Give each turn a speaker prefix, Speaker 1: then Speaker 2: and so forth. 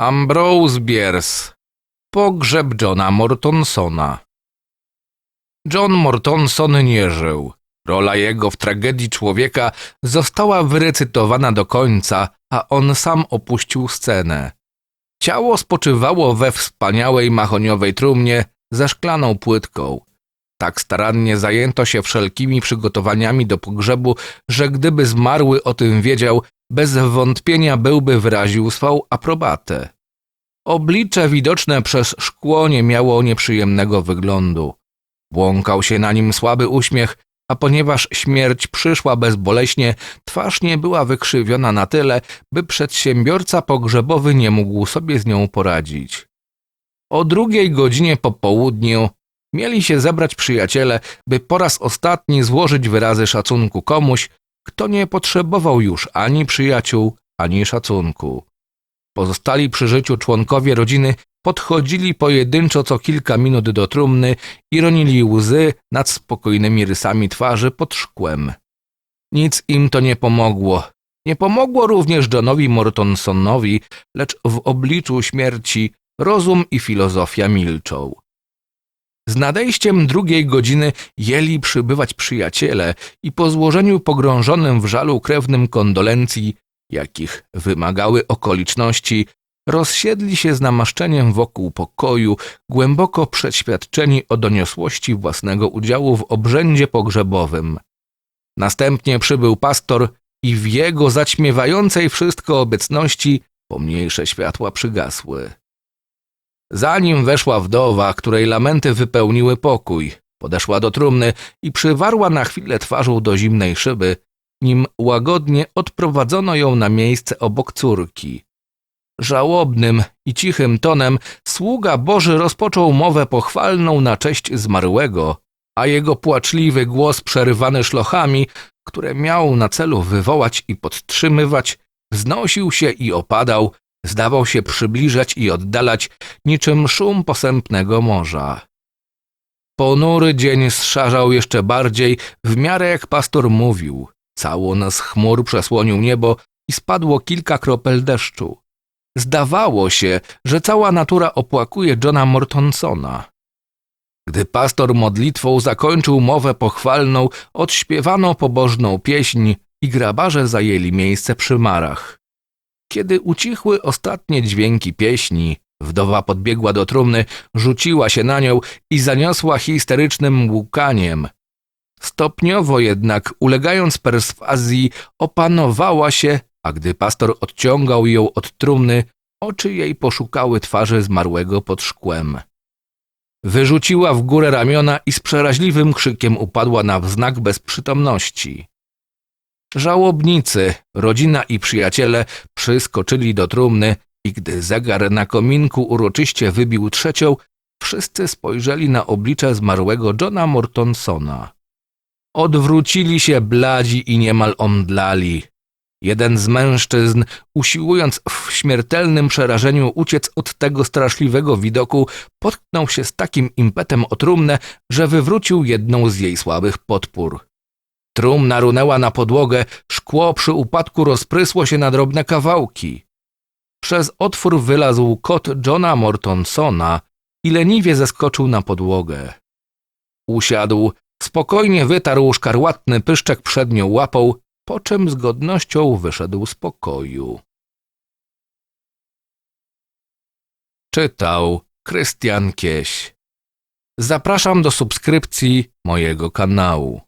Speaker 1: Ambrose Bierce. Pogrzeb Johna Mortonsona. John Mortonson nie żył. Rola jego w tragedii człowieka została wyrecytowana do końca, a on sam opuścił scenę. Ciało spoczywało we wspaniałej mahoniowej trumnie ze szklaną płytką. Tak starannie zajęto się wszelkimi przygotowaniami do pogrzebu, że gdyby zmarły o tym wiedział, bez wątpienia byłby wyraził swą aprobatę. Oblicze widoczne przez szkło nie miało nieprzyjemnego wyglądu. Błąkał się na nim słaby uśmiech, a ponieważ śmierć przyszła bezboleśnie, twarz nie była wykrzywiona na tyle, by przedsiębiorca pogrzebowy nie mógł sobie z nią poradzić. O drugiej godzinie po południu mieli się zebrać przyjaciele, by po raz ostatni złożyć wyrazy szacunku komuś, kto nie potrzebował już ani przyjaciół, ani szacunku. Pozostali przy życiu członkowie rodziny podchodzili pojedynczo co kilka minut do trumny i ronili łzy nad spokojnymi rysami twarzy pod szkłem. Nic im to nie pomogło. Nie pomogło również Johnowi Mortonsonowi, lecz w obliczu śmierci rozum i filozofia milczą. Z nadejściem drugiej godziny jeli przybywać przyjaciele i po złożeniu pogrążonym w żalu krewnym kondolencji, jakich wymagały okoliczności, rozsiedli się z namaszczeniem wokół pokoju, głęboko przeświadczeni o doniosłości własnego udziału w obrzędzie pogrzebowym. Następnie przybył pastor i w jego zaćmiewającej wszystko obecności pomniejsze światła przygasły. Zanim weszła wdowa, której lamenty wypełniły pokój, podeszła do trumny i przywarła na chwilę twarzą do zimnej szyby, nim łagodnie odprowadzono ją na miejsce obok córki. Żałobnym i cichym tonem sługa Boży rozpoczął mowę pochwalną na cześć zmarłego, a jego płaczliwy głos przerywany szlochami, które miał na celu wywołać i podtrzymywać, wznosił się i opadał, zdawał się przybliżać i oddalać niczym szum posępnego morza. Ponury dzień zszarzał jeszcze bardziej, w miarę jak pastor mówił. Całun z chmur przesłonił niebo i spadło kilka kropel deszczu. Zdawało się, że cała natura opłakuje Johna Mortonsona. Gdy pastor modlitwą zakończył mowę pochwalną, odśpiewano pobożną pieśń i grabarze zajęli miejsce przy marach. Kiedy ucichły ostatnie dźwięki pieśni, wdowa podbiegła do trumny, rzuciła się na nią i zaniosła histerycznym łkaniem. Stopniowo jednak, ulegając perswazji, opanowała się, a gdy pastor odciągał ją od trumny, oczy jej poszukały twarzy zmarłego pod szkłem. Wyrzuciła w górę ramiona i z przeraźliwym krzykiem upadła na wznak bezprzytomności. Żałobnicy, rodzina i przyjaciele przyskoczyli do trumny i gdy zegar na kominku uroczyście wybił trzecią, wszyscy spojrzeli na oblicze zmarłego Johna Mortonsona. Odwrócili się bladzi i niemal omdlali. Jeden z mężczyzn, usiłując w śmiertelnym przerażeniu uciec od tego straszliwego widoku, potknął się z takim impetem o trumnę, że wywrócił jedną z jej słabych podpór. Trumna runęła na podłogę, szkło przy upadku rozprysło się na drobne kawałki. Przez otwór wylazł kot Johna Mortonsona i leniwie zeskoczył na podłogę. Usiadł, spokojnie wytarł szkarłatny pyszczek przednią łapą, po czym z godnością wyszedł z pokoju. Czytał Krystian Kieś. Zapraszam do subskrypcji mojego kanału.